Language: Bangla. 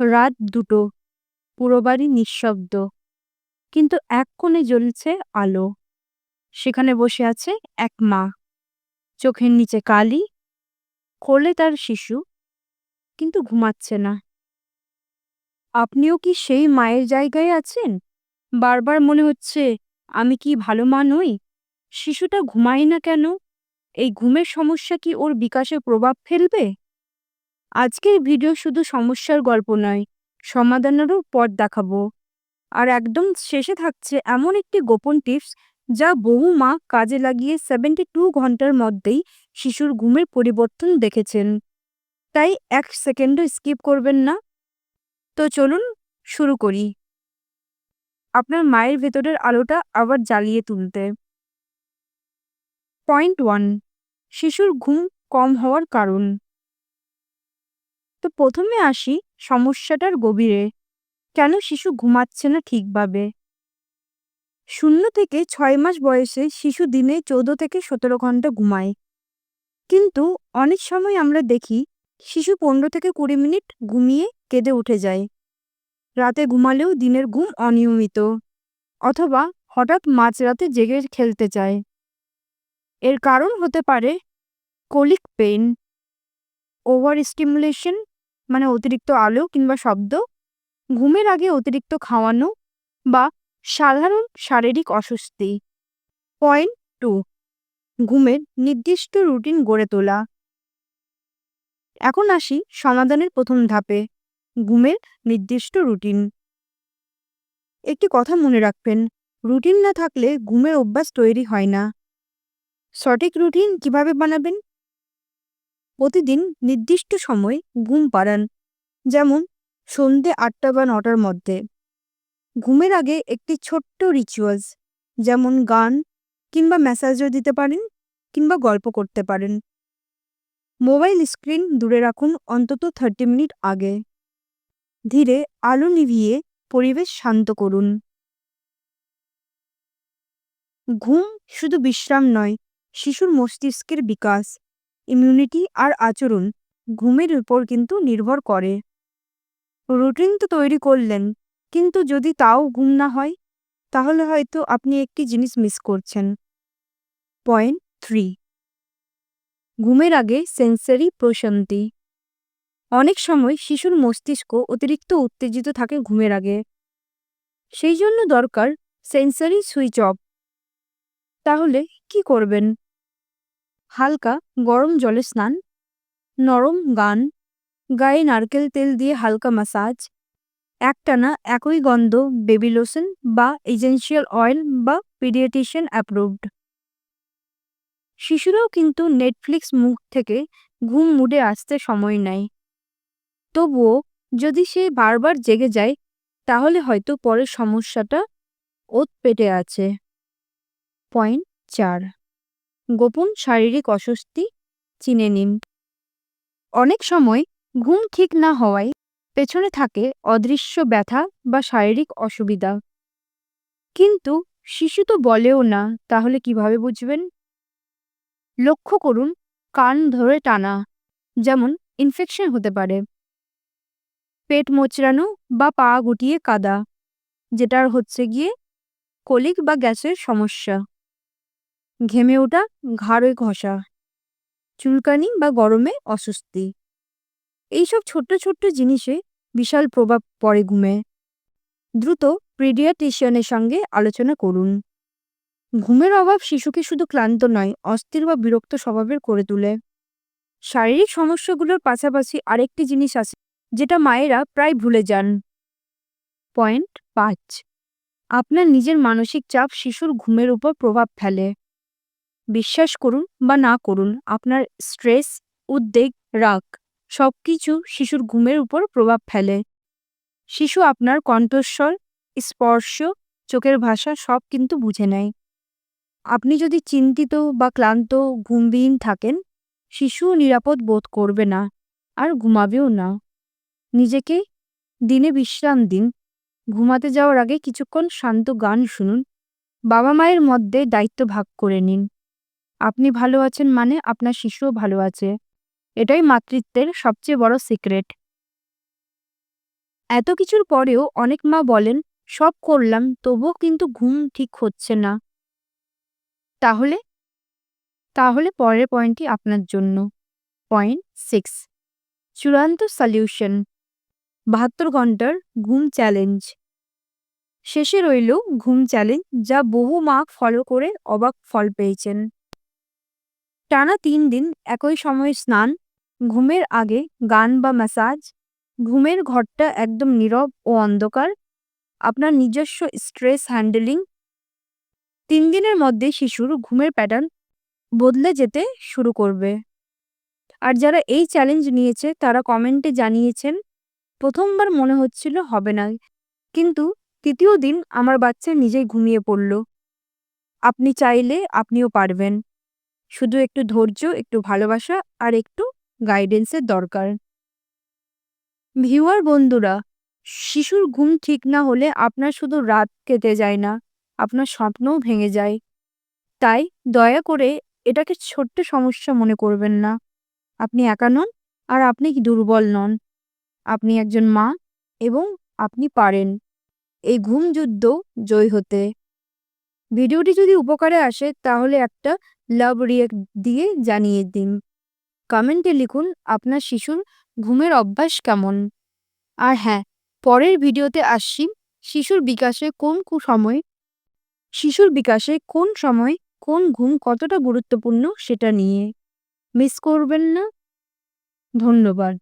রাত দুটো। পুরো বাড়ি নিঃশব্দ। কিন্তু এক কোণে জ্বলছে আলো। সেখানে বসে আছে এক মা। চোখের নিচে কালি, কোলে তার শিশু, কিন্তু ঘুমাচ্ছে না। আপনিও কি সেই মায়ের জায়গায় আছেন? বারবার মনে হচ্ছে, আমি কি ভালো মা নই? শিশুটা ঘুমায় না কেন? এই ঘুমের সমস্যা কি ওর বিকাশে প্রভাব ফেলবে? আজকের ভিডিও শুধু সমস্যার গল্প নয়, সমাধানেরও পথ দেখাবো। আর একদম শেষে থাকছে এমন একটি গোপন টিপস যা বহু মা কাজে লাগিয়ে সেভেন্টি টু ঘণ্টার মধ্যেই শিশুর ঘুমের পরিবর্তন দেখেছেন। তাই এক সেকেন্ডও স্কিপ করবেন না। তো চলুন শুরু করি। আপনার মায়ের ভেতরের আলোটা আবার জ্বালিয়ে তুলতে। পয়েন্ট ওয়ান, শিশুর ঘুম কম হওয়ার কারণ। তো প্রথমে আসি সমস্যাটার গভীরে। কেন শিশু ঘুমাচ্ছে না ঠিকভাবে? শূন্য থেকে ছয় মাস বয়সে শিশু দিনে চৌদ্দ থেকে সতেরো ঘণ্টা ঘুমায়। কিন্তু অনেক সময় আমরা দেখি শিশু পনেরো থেকে কুড়ি মিনিট ঘুমিয়ে কেঁদে উঠে যায়। রাতে ঘুমালেও দিনের ঘুম অনিয়মিত, অথবা হঠাৎ মাঝরাতে জেগে খেলতে চায়। এর কারণ হতে পারে কোলিক পেইন ওভার স্টিমুলেশন মানে অতিরিক্ত আলো কিংবা শব্দ, ঘুমের আগে অতিরিক্ত খাওয়ানো বা সাধারণ শারীরিক অস্বস্তি। পয়েন্ট টু, ঘুমের নির্দিষ্ট রুটিন গড়ে তোলা। এখন আসি সমাধানের প্রথম ধাপে, ঘুমের নির্দিষ্ট রুটিন। একটি কথা মনে রাখবেন, রুটিন না থাকলে ঘুমের অভ্যাস তৈরি হয় না। সঠিক রুটিন কীভাবে বানাবেন? প্রতিদিন নির্দিষ্ট সময় ঘুম পাড়ান, যেমন সন্ধে আটটা বা নটার মধ্যে। ঘুমের আগে একটি ছোট্ট রিচুয়ালস যেমন গান কিংবা ম্যাসাজও দিতে পারেন কিংবা গল্প করতে পারেন। মোবাইল স্ক্রিন দূরে রাখুন অন্তত থার্টি মিনিট আগে। ধীরে আলো নিভিয়ে পরিবেশ শান্ত করুন। ঘুম শুধু বিশ্রাম নয়, শিশুর মস্তিষ্কের বিকাশ। ইমিউনিটি আর আচরণ ঘুমের উপর কিন্তু নির্ভর করে। রুটিন তো তৈরি করলেন, কিন্তু যদি তাও ঘুম না হয়, তাহলে হয়তো আপনি একটি জিনিস মিস করছেন। Point three. ঘুমের আগে সেন্সারি প্রশান্তি। অনেক সময় শিশুর মস্তিষ্ক অতিরিক্ত উত্তেজিত থাকে ঘুমের আগে। সেই জন্য দরকার সেন্সারি সুইচ অফ। তাহলে কি করবেন? হালকা গরম জলে স্নান, নরম গান, গায়ে নারকেল তেল দিয়ে হালকা মাসাজ একটানা একই গন্ধ বেবি লোশন বা এজেন্সিয়াল অয়েল বা পিডিয়াটিশিয়ান অ্যাপ্রুভড শিশুরাও কিন্তু নেটফ্লিক্স মুখ থেকে ঘুম মুডে আসতে সময় নেয়। তবুও যদি সে বারবার জেগে যায়, তাহলে হয়তো পরের সমস্যাটা ওত পেটে আছে। পয়েন্ট চার গোপন শারীরিক অস্বস্তি চিনে নিন। অনেক সময় ঘুম ঠিক না হওয়ায় পেছনে থাকে অদৃশ্য ব্যথা বা শারীরিক অসুবিধা। কিন্তু শিশু তো বলেও না, তাহলে কীভাবে বুঝবেন? লক্ষ্য করুন, কান ধরে টানা, যেমন ইনফেকশন হতে পারে। পেট মোচড়ানো বা পা গুটিয়ে কাদা, যেটার হচ্ছে গিয়ে কলিক বা গ্যাসের সমস্যা। ঘেমে ওঠা, ঘাড়ে ঘষা, চুলকানি বা গরমে অস্বস্তি। এইসব ছোট্ট ছোট্ট জিনিসে বিশাল প্রভাব পড়ে ঘুমে। দ্রুত প্রিডিয়াটিশিয়ানের সঙ্গে আলোচনা করুন। ঘুমের অভাব শিশুকে শুধু ক্লান্ত নয়, অস্থির বা বিরক্ত স্বভাবের করে তোলে। শারীরিক সমস্যাগুলোর পাশাপাশি আরেকটি জিনিস আছে, যেটা মায়েরা প্রায় ভুলে যান। পয়েন্ট পাঁচ, আপনার নিজের মানসিক চাপ শিশুর ঘুমের উপর প্রভাব ফেলে। বিশ্বাস করুন বা না করুন, আপনার স্ট্রেস, উদ্বেগ, রাগ সব কিছু শিশুর ঘুমের উপর প্রভাব ফেলে। শিশু আপনার কণ্ঠস্বর, স্পর্শ, চোখের ভাষা সব কিন্তু বুঝে নেয়। আপনি যদি চিন্তিত বা ক্লান্ত, ঘুমবিহীন থাকেন শিশুও নিরাপদ বোধ করবে না আর ঘুমাবেও না। নিজেকে দিনে বিশ্রাম দিন। ঘুমাতে যাওয়ার আগে কিছুক্ষণ শান্ত গান শুনুন। বাবা মায়ের মধ্যে দায়িত্ব ভাগ করে নিন। আপনি ভালো আছেন মানে আপনার শিশুও ভালো আছে। এটাই মাতৃত্বের সবচেয়ে বড় সিক্রেট এত কিছুর পরেও অনেক মা বলেন, সব করলাম, তবুও কিন্তু ঘুম ঠিক হচ্ছে না। তাহলে? তাহলে পরের পয়েন্টটি আপনার জন্য। পয়েন্ট সিক্স চূড়ান্ত সলিউশন বাহাত্তর ঘণ্টার ঘুম চ্যালেঞ্জ শেষে রইল ঘুম চ্যালেঞ্জ যা বহু মা ফলো করে অবাক ফল পেয়েছেন। টানা তিন দিন একই সময়ে স্নান, ঘুমের আগে গান বা ম্যাসাজ ঘুমের ঘরটা একদম নীরব ও অন্ধকার, আপনার নিজস্ব স্ট্রেস হ্যান্ডেলিং তিন দিনের মধ্যে শিশুর ঘুমের প্যাটার্ন বদলে যেতে শুরু করবে। আর যারা এই চ্যালেঞ্জ নিয়েছে, তারা কমেন্টে জানিয়েছেন, প্রথমবার মনে হচ্ছিল হবে না, কিন্তু তৃতীয় দিন আমার বাচ্চা নিজেই ঘুমিয়ে পড়ল। আপনি চাইলে আপনিও পারবেন। শুধু একটু ধৈর্য, একটু ভালোবাসা আর একটু গাইডেন্সের দরকার। ভিউয়ার বন্ধুরা, শিশুর ঘুম ঠিক না হলে আপনার শুধু রাত কেটে যায় না, আপনার স্বপ্নও ভেঙে যায়। তাই দয়া করে এটাকে ছোট্ট সমস্যা মনে করবেন না। আপনি একা নন আর আপনি দুর্বল নন। আপনি একজন মা এবং আপনি পারেন। এই ঘুম যুদ্ধ জয় হতে। ভিডিওটি যদি উপকারে আসে, তাহলে একটা লাভ রিয়েক্ট দিয়ে জানিয়ে দিন। কমেন্টে লিখুন, আপনার শিশুর ঘুমের অভ্যাস কেমন? আর হ্যাঁ পরের ভিডিওতে আসছি, শিশুর বিকাশে কোন কু, সময়? শিশুর বিকাশে কোন সময় কোন ঘুম কতটা গুরুত্বপূর্ণ সেটা নিয়ে। মিস করবেন না। ধন্যবাদ।